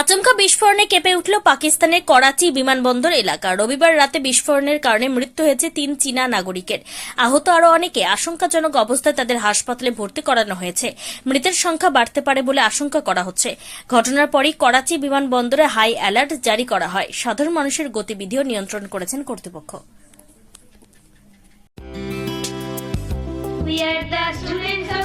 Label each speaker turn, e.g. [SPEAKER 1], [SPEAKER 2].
[SPEAKER 1] আচমকা বিস্ফোরণে কেঁপে উঠল পাকিস্তানের করাচি বিমানবন্দর এলাকা। রবিবার রাতে বিস্ফোরণের কারণে মৃত্যু হয়েছে তিন চীনা নাগরিকের। আহত আরও অনেকে আশঙ্কাজনক অবস্থায় তাদের হাসপাতালে ভর্তি করানো হয়েছে। মৃতের সংখ্যা বাড়তে পারে বলে আশঙ্কা করা হচ্ছে। ঘটনার পরই করাচি বিমানবন্দরে হাই অ্যালার্ট জারি করা হয়। সাধারণ মানুষের গতিবিধিও নিয়ন্ত্রণ করেছেন কর্তৃপক্ষ।
[SPEAKER 2] We are the students of